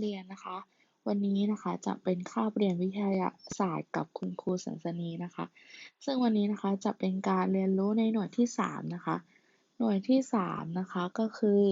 เรียนนะคะ วันนี้นะคะจะเป็นคาบเรียนวิทยาศาสตร์กับคุณครูสันสนีนะคะ ซึ่งวันนี้นะคะจะเป็นการเรียนรู้ในหน่วยที่ 3 นะคะ หน่วยที่ 3 นะคะก็คือ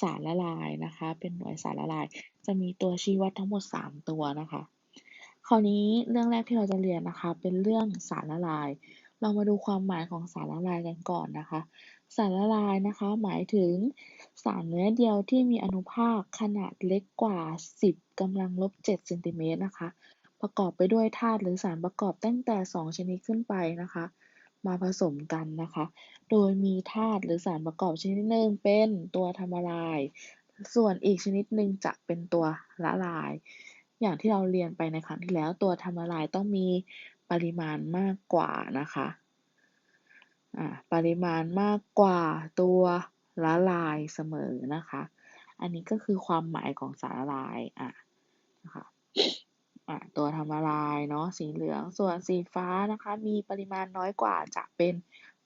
สารละลายนะคะ เป็นหน่วยสารละลาย จะมีตัวชี้วัดทั้งหมด 3 ตัวนะคะ คราวนี้เรื่องแรกที่เราจะเรียนนะคะ เป็นเรื่องสารละลาย เรามาดูความหมายของสารละลายกันก่อนนะคะ สารละลายนะคะ หมายถึงสารเนื้อเดียวที่มีอนุภาคขนาดเล็กกว่า 10กำลังลบ7เซนติเมตรนะคะ ประกอบไปด้วยธาตุหรือสารประกอบตั้งแต่ 2 ชนิดขึ้นไปนะคะ มาผสมกันนะคะ โดยมีธาตุหรือสารประกอบชนิดหนึ่งเป็นตัวทำละลาย ส่วนอีกชนิดหนึ่งจะเป็นตัวละลาย อย่างที่เราเรียนไปในครั้งที่แล้วตัวทำละลายต้องมีปริมาณมากกว่านะคะ ปริมาณมากกว่าตัวละลายเสมอนะคะ อันนี้ก็คือความหมายของสารละลายอะนะคะอะตัวทำละลายเนาะสีเหลืองส่วนสีฟ้านะคะมีปริมาณน้อยกว่าจะเป็น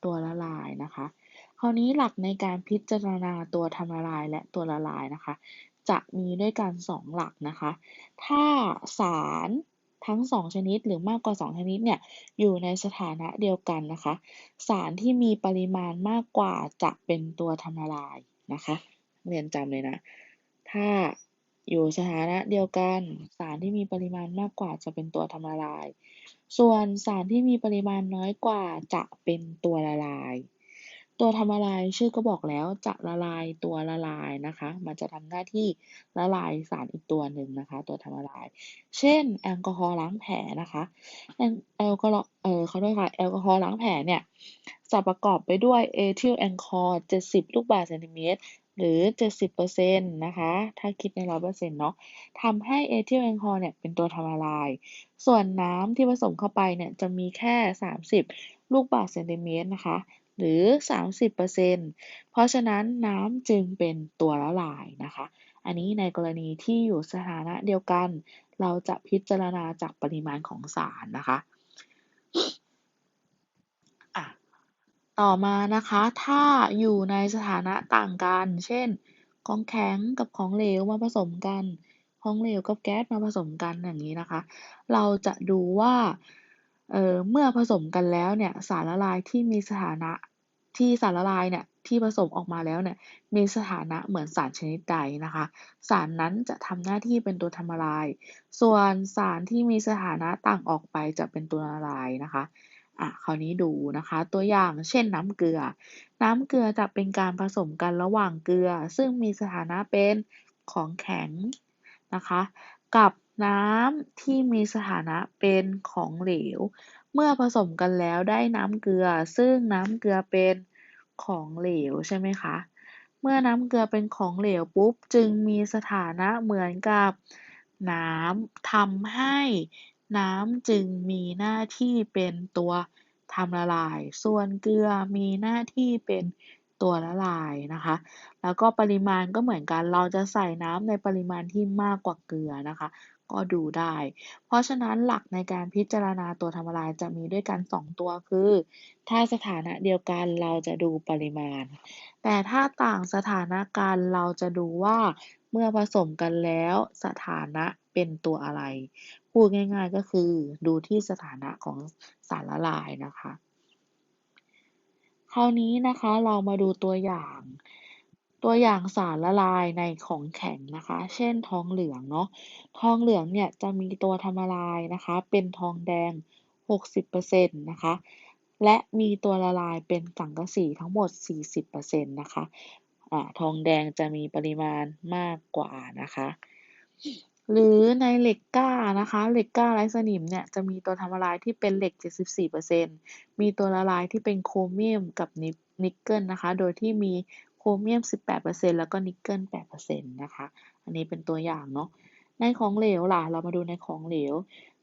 ตัวละลายนะคะ คราวนี้หลักในการพิจารณาตัวทำละลายและตัวละลายนะคะ จะมีด้วยกัน 2 หลักนะคะ ถ้าสาร ทั้ง 2 ชนิดหรือมากกว่า 2 ชนิดเนี่ยอยู่ในสถานะเดียวกันนะคะ สารที่มีปริมาณมากกว่าจะเป็นตัวทำละลายนะคะเรียนจำเลยนะ ถ้าอยู่สถานะเดียวกัน สารที่มีปริมาณมากกว่าจะเป็นตัวทำละลาย ส่วนสารที่มีปริมาณน้อยกว่าจะเป็นตัวละลาย ตัวทำละลายชื่อก็บอกแล้วจะละลายตัวละลายนะคะ มันจะทำหน้าที่ละลายสารอีกตัวหนึ่งนะคะ ตัวทำละลาย เช่น แอลกอฮอล์ล้างแผลนะคะแอลกอฮอล์เออเขาด้วยค่ะแอลกอฮอล์ล้างแผลเนี่ยจะประกอบไปด้วยเอทิลแอลกอฮอล์70 ลูกบาศก์เซนติเมตรหรือ 70%นะคะ ถ้าคิดในร้อยเปอร์เซ็นต์เนาะทำให้เอทิลแอลกอฮอล์เนี่ยเป็นตัวทำละลาย ส่วนน้ำที่ผสมเข้าไปเนี่ยจะมีแค่ 30 ลูกบาศก์เซนติเมตรนะคะ หรือ 30%เพราะฉะนั้นน้ำจึงเป็นตัวละลายนะคะ อันนี้ในกรณีที่อยู่สถานะเดียวกัน เราจะพิจารณาจากปริมาณของสารนะคะต่อมานะคะ ถ้าอยู่ในสถานะต่างกัน เช่น ของแข็งกับของเหลวมาผสมกัน ของเหลวกับแก๊สมาผสมกันอย่างนี้นะคะ เราจะดูว่าเเมื่อผสมกันแล้วเนี่ยสารละลายที่มีสถานะ ที่สารละลายเนี่ยที่ผสมออกมาแล้วเนี่ยมีสถานะเหมือนสารชนิดใดนะคะ สารนั้นจะทำหน้าที่เป็นตัวทำละลาย ส่วนสารที่มีสถานะต่างออกไปจะเป็นตัวละลายนะคะอะคราวนี้ดูนะคะ ตัวอย่างเช่นน้ำเกลือ น้ำเกลือจะเป็นการผสมกันระหว่างเกลือ ซึ่งมีสถานะเป็นของแข็งนะคะ กับน้ำที่มีสถานะเป็นของเหลว เมื่อผสมกันแล้วได้น้ำเกลือ ซึ่งน้ำเกลือเป็นของเหลวใช่ไหมคะ เมื่อน้ำเกลือเป็นของเหลวปุ๊บ จึงมีสถานะเหมือนกับน้ำทำให้น้ำจึงมีหน้าที่เป็นตัวทำละลาย ส่วนเกลือมีหน้าที่เป็นตัวละลายนะคะ แล้วก็ปริมาณก็เหมือนกัน เราจะใส่น้ำในปริมาณที่มากกว่าเกลือนะคะ ก็ดูได้ เพราะฉะนั้นหลักในการพิจารณาตัวทำลายจะมีด้วยกัน 2 ตัวคือ ถ้าสถานะเดียวกันเราจะดูปริมาณ แต่ถ้าต่างสถานะกันเราจะดูว่าเมื่อผสมกันแล้วสถานะเป็นตัวอะไร พูดง่ายๆก็คือดูที่สถานะของสารละลายนะคะ คราวนี้นะคะเรามาดูตัวอย่าง ตัวอย่างสารละลายในของแข็งนะคะ เช่นทองเหลืองเนาะ ทองเหลืองเนี่ยจะมีตัวทำละลายนะคะ เป็นทองแดง 60%นะคะ และมีตัวละลายเป็นสังกะสีทั้งหมด 40%นะคะอะทองแดงจะมีปริมาณมากกว่านะคะ หรือในเหล็กก้านะคะ เหล็กก้าไร้สนิมเนี่ยจะมีตัวทำละลายที่เป็นเหล็ก 74%มีตัวละลายที่เป็นโครเมียมกับนิกเกิลนะคะ โดยที่มี โครเมียม 18%แล้วก็นิกเกิล 8%นะคะ อันนี้เป็นตัวอย่างเนาะ ในของเหลวล่ะ เรามาดูในของเหลว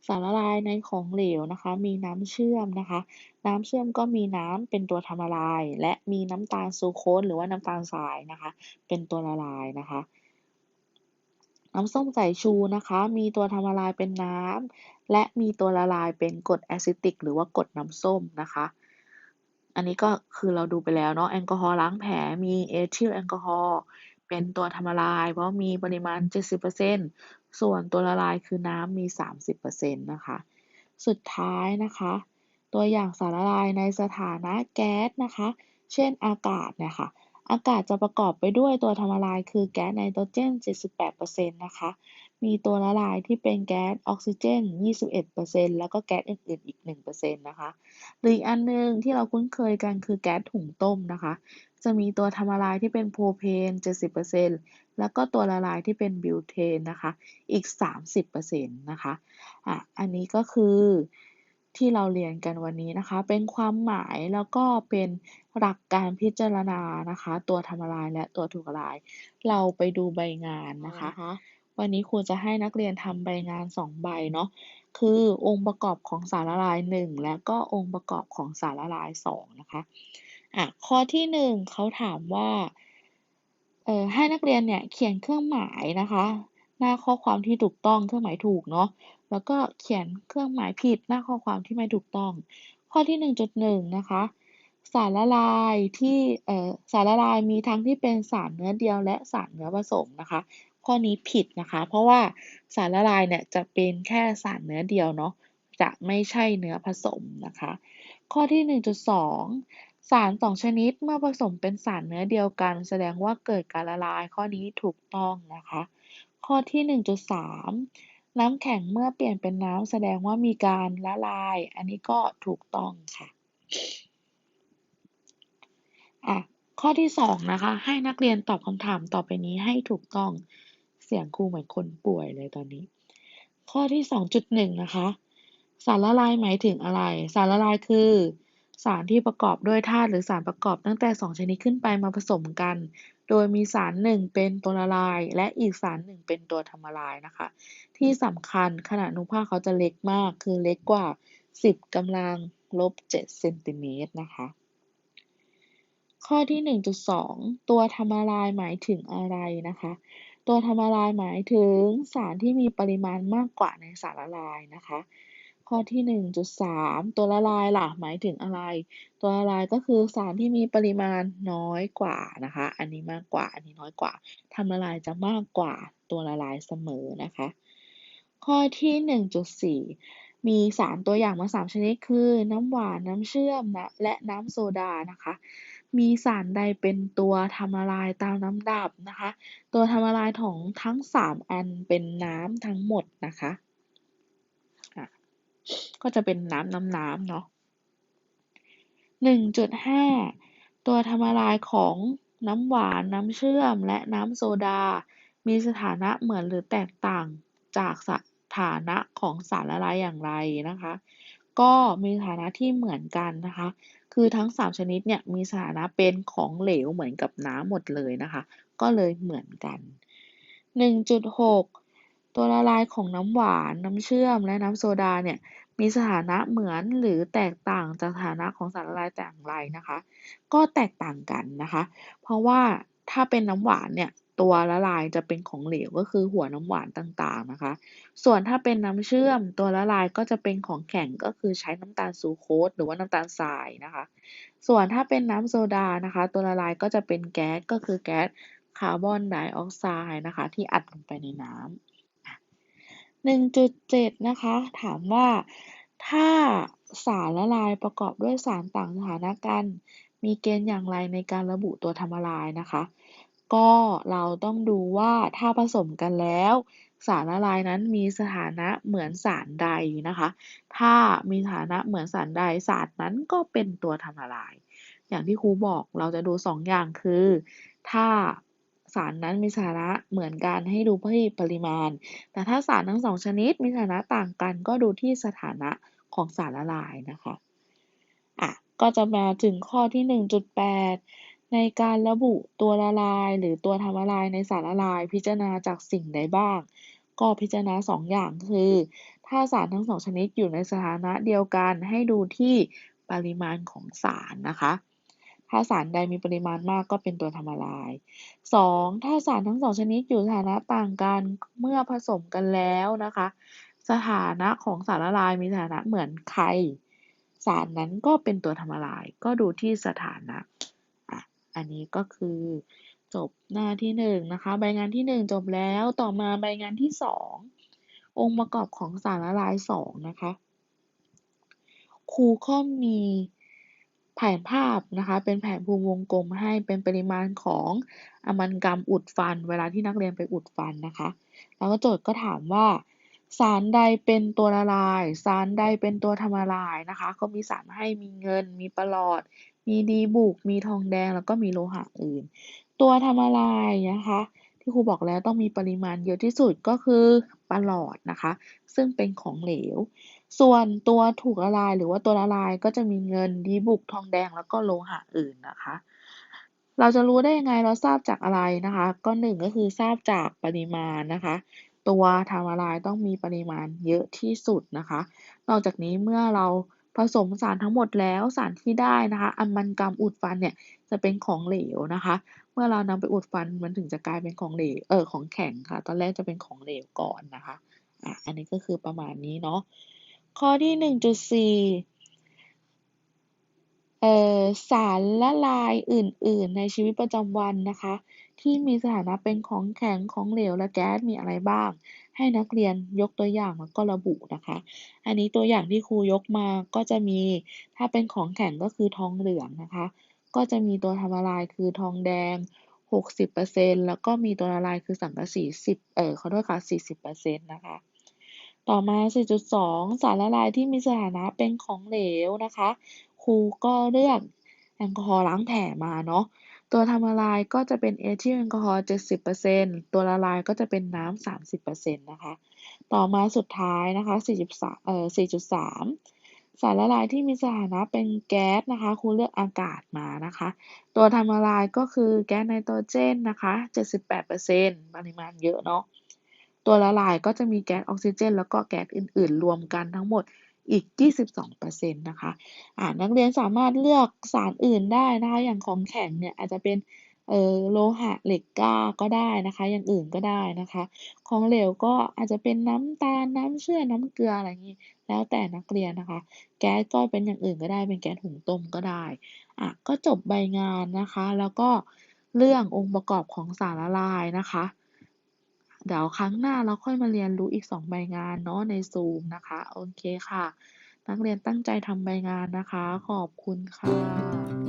สารละลายในของเหลวนะคะ มีน้ำเชื่อมนะคะ น้ำเชื่อมก็มีน้ำเป็นตัวทำละลาย และมีน้ำตาลซูโคสหรือว่าน้ำตาลทรายนะคะ เป็นตัวละลายนะคะน้ำส้มสายชูนะคะ มีตัวทำละลายเป็นน้ำและมีตัวละลายเป็นกรดแอซิติก หรือว่ากรดน้ำส้มนะคะ อันนี้ก็คือเราดูไปแล้วเนาะแอลกอฮอล์ล้างแผลมีเอทิลแอลกอฮอล์เป็นตัวทำละลาย เพราะมีปริมาณ 70%ส่วนตัวละลายคือน้ำมี 30%นะคะ สุดท้ายนะคะ ตัวอย่างสารละลายในสถานะแก๊สนะคะ เช่นอากาศเนี่ยค่ะอากาศจะประกอบไปด้วยตัวทำละลายคือแก๊สไนโตรเจน 78%นะคะ มีตัวละลายที่เป็นแก๊สออกซิเจน 21%แล้วก็แก๊สอื่นๆ อีก 1%นะคะ หรืออีกอันหนึงที่เราคุ้นเคยกันคือแก๊สถุงต้มนะคะ จะมีตัวทำละลายที่เป็นโพรเพน 70%แล้วก็ตัวละลายที่เป็นบิวเทนนะคะ อีก 30%นะคะอะอันนี้ก็คือที่เราเรียนกันวันนี้นะคะ เป็นความหมายแล้วก็เป็นหลักการพิจารณานะคะ ตัวทำละลายและตัวถูกละลาย เราไปดูใบงานนะคะ วันนี้ครูจะให้นักเรียนทำใบงาน 2 ใบเนาะ คือองค์ประกอบของสารละลาย 1 และก็องค์ประกอบของสารละลาย 2 นะคะ อะ ข้อที่ 1เขาถามว่า เอ่อ ให้นักเรียนเนี่ยเขียนเครื่องหมายนะคะ หน้าข้อความที่ถูกต้องเครื่องหมายถูกเนาะ แล้วก็เขียนเครื่องหมายผิดหน้าข้อความที่ไม่ถูกต้อง ข้อที่ 1.1 นะคะสารละลายที่เอ่อสารละลายมีทั้งที่เป็นสารเนื้อเดียวและสารเนื้อผสมนะคะ ข้อนี้ผิดนะคะ เพราะว่าสารละลายเนี่ยจะเป็นแค่สารเนื้อเดียวเนาะจะไม่ใช่เนื้อผสมนะคะ ข้อที่ 1.2 สารสองชนิดเมื่อผสมเป็นสารเนื้อเดียวกัน แสดงว่าเกิดการละลายข้อนี้ถูกต้องนะคะ ข้อที่ 1.3 น้ำแข็งเมื่อเปลี่ยนเป็นน้ำแสดงว่ามีการละลาย อันนี้ก็ถูกต้องค่ะอะข้อที่ 2 นะคะ ให้นักเรียนตอบคำถามต่อไปนี้ให้ถูกต้อง เสียงครูเหมือนคนป่วยเลยตอนนี้ ข้อที่ 2.1 นะคะ สารละลายหมายถึงอะไร สารละลายคือ สารที่ประกอบด้วยธาตุหรือสารประกอบตั้งแต่ 2 ชนิดขึ้นไปมาผสมกัน โดยมีสารหนึ่งเป็นตัวละลาย และอีกสารหนึ่งเป็นตัวทำละลายนะคะ ที่สำคัญขนาดอนุภาคเขาจะเล็กมาก คือเล็กกว่า 10กำลังลบ7เซนติเมตรนะคะข้อที่ 1.2 ตัวทำละลายหมายถึงอะไรนะคะ ตัวทำละลายหมายถึงสารที่มีปริมาณมากกว่าในสารละลายนะคะ ข้อที่ 1.3 ตัวละลายล่ะหมายถึงอะไร ตัวละลายก็คือสารที่มีปริมาณน้อยกว่านะคะ อันนี้มากกว่า อันนี้น้อยกว่าทำละลายจะมากกว่าตัวละลายเสมอนะคะ ข้อที่ 1.4มีสารตัวอย่างมา 3 ชนิดคือ น้ำหวาน น้ำเชื่อมนะและน้ำโซดานะคะ มีสารใดเป็นตัวทำละลายตามลำดับนะคะ ตัวทำละลายของทั้ง 3 อันเป็นน้ำทั้งหมดนะคะะก็จะเป็นน้ำน้ำน้ำเนาะ1.5 ตัวทำละลายของน้ำหวานน้ำเชื่อมและน้ำโซดา มีสถานะเหมือนหรือแตกต่างจากสถานะของสารละลายอย่างไรนะคะ ก็มีสถานะที่เหมือนกันนะคะ คือทั้ง 3 ชนิดเนี่ยมีสถานะเป็นของเหลวเหมือนกับน้ำหมดเลยนะคะ ก็เลยเหมือนกัน 1.6 ตัวละลายของน้ำหวาน น้ำเชื่อมและน้ำโซดาเนี่ยมีสถานะเหมือนหรือแตกต่างจากสถานะของสารละลายแต่อย่างไรนะคะ ก็แตกต่างกันนะคะ เพราะว่าถ้าเป็นน้ำหวานเนี่ย ตัวละลายจะเป็นของเหลวก็คือหัวน้ำหวานต่างๆนะคะ ส่วนถ้าเป็นน้ำเชื่อมตัวละลายก็จะเป็นของแข็งก็คือใช้น้ำตาลซูโคสหรือว่าน้ำตาลทรายนะคะ ส่วนถ้าเป็นน้ำโซดานะคะ ตัวละลายก็จะเป็นแก๊สก็คือแก๊สคาร์บอนไดออกไซด์นะคะ ที่อัดลงไปในน้ำ1.7 นะคะ ถามว่าถ้าสารละลายประกอบด้วยสารต่างสถานะกัน มีเกณฑ์อย่างไรในการระบุตัวทำละลายนะคะ ก็เราต้องดูว่าถ้าผสมกันแล้ว สารละลายนั้นมีสถานะเหมือนสารใดนะคะ ถ้ามีสถานะเหมือนสารใดสารนั้นก็เป็นตัวทำละลาย อย่างที่ครูบอกเราจะดู2ออย่างคือ ถ้าสารนั้นมีสถานะเหมือนกันให้ดูที่ปริมาณ แต่ถ้าสารทั้งสองชนิดมีสถานะต่างกันก็ดูที่สถานะของสารละลายนะคะ อะ ก็จะมาถึงข้อที่ 1.8 ในการระบุตัวละลาย หรือตัวทำละลายในสารละลาย พิจารณาจากสิ่งใดบ้าง ก็พิจารณา2ออย่างคือ ถ้าสารทั้งสองชนิดอยู่ในสถานะเดียวกันให้ดูที่ปริมาณของสารนะคะ ถ้าสารใดมีปริมาณมากก็เป็นตัวทำละลาย 2. ถ้าสารทั้งสองชนิดอยู่สถานะต่างกันเมื่อผสมกันแล้วนะคะ สถานะของสารละลายมีสถานะเหมือนใคร สารนั้นก็เป็นตัวทำละลาย ก็ดูที่สถานะ อันนี้ก็คือจบหน้าที่หนึ่งนะคะ ใบงานที่หนึ่งจบแล้ว ต่อมาใบงานที่สององค์ประกอบของสารละลายสองนะคะ ครูก็มีแผนภาพนะคะ เป็นแผนภูมิวงกลมให้เป็นปริมาณของอมันกรรมอุดฟัน เวลาที่นักเรียนไปอุดฟันนะคะ แล้วก็โจทย์ก็ถามว่า สารใดเป็นตัวละลาย สารใดเป็นตัวทำละลายนะคะเขามีสารให้มีเงิน มีประหลอด มีดีบุก มีทองแดง แล้วก็มีโลหะอื่น ตัวทำละลายนะคะ ที่ครูบอกแล้วต้องมีปริมาณเยอะที่สุดก็คือปะหลอดนะคะ ซึ่งเป็นของเหลว ส่วนตัวถูกละลายหรือว่าตัวละลายก็จะมีเงินดีบุก ทองแดง แล้วก็โลหะอื่นนะคะ เราจะรู้ได้ยังไงเราทราบจากอะไรนะคะ ก็หนึ่งก็คือทราบจากปริมาณนะคะตัวทำละลายต้องมีปริมาณเยอะที่สุดนะคะ นอกจากนี้เมื่อเรา ผสมสารทั้งหมดแล้วสารที่ได้นะคะอัมมันกรรมอุดฟันเนี่ยจะเป็นของเหลวนะคะ เมื่อเรานำไปอุดฟันมันถึงจะกลายเป็นของเหลวเออของแข็งค่ะ ตอนแรกจะเป็นของเหลวก่อนนะคะอะอันนี้ก็คือประมาณนี้เนาะข้อที่หนึ่งจุด สี่เอ่อสารละลายอื่น ๆ ในชีวิตประจำวันนะคะ ที่มีสถานะเป็นของแข็งของเหลวและแก๊สมีอะไรบ้าง ให้นักเรียนยกตัวอย่างแล้วก็ระบุนะคะ อันนี้ตัวอย่างที่ครูยกมาก็จะมีถ้าเป็นของแข็งก็คือทองเหลืองนะคะ ก็จะมีตัวทำละลายคือทองแดง 60%แล้วก็มีตัวละลายคือสังกะสี10เอ่อขอโทษค่ะ40%นะคะต่อมา 4.2 สารละลายที่มีสถานะเป็นของเหลวนะคะ ครูก็เลือก แอลกอฮอล์ล้างแผลมาเนาะตัวทำละลายก็จะเป็นเอทิลแอลกอฮอล์70%ตัวละลายก็จะเป็นน้ำ30%นะคะ ต่อมาสุดท้ายนะคะ43เอ่อ4.3 สารละลายที่มีสถานะเป็นแก๊สนะคะครูเลือกอากาศมานะคะ ตัวทำละลายก็คือแก๊สไนโตรเจนนะคะ78%ปริมาณเยอะเนาะ ตัวละลายก็จะมีแก๊สออกซิเจน แล้วก็แก๊สอื่น ๆ รวมกันทั้งหมด อีก 22%นะคะอ่านักเรียนสามารถเลือกสารอื่นได้นะคะอย่างของแข็งเนี่ยอาจจะเป็นเออโลหะเหล็กกล้าก็ได้นะคะ อย่างอื่นก็ได้นะคะ ของเหลวก็อาจจะเป็นน้ำตาลน้ำเชื่อน้ำเกลืออะไรอย่างนี้แล้วแต่นักเรียนนะคะ แก๊สก็เป็นอย่างอื่นก็ได้เป็นแก๊สหุงต้มก็ได้อะก็จบใบงานนะคะ แล้วก็เรื่ององค์ประกอบของสารละลายนะคะ เดี๋ยวครั้งหน้าเราค่อยมาเรียนรู้อีก 2 ใบงานเนาะในซูมนะคะ โอเคค่ะ นักเรียนตั้งใจทำใบงานนะคะ ขอบคุณค่ะ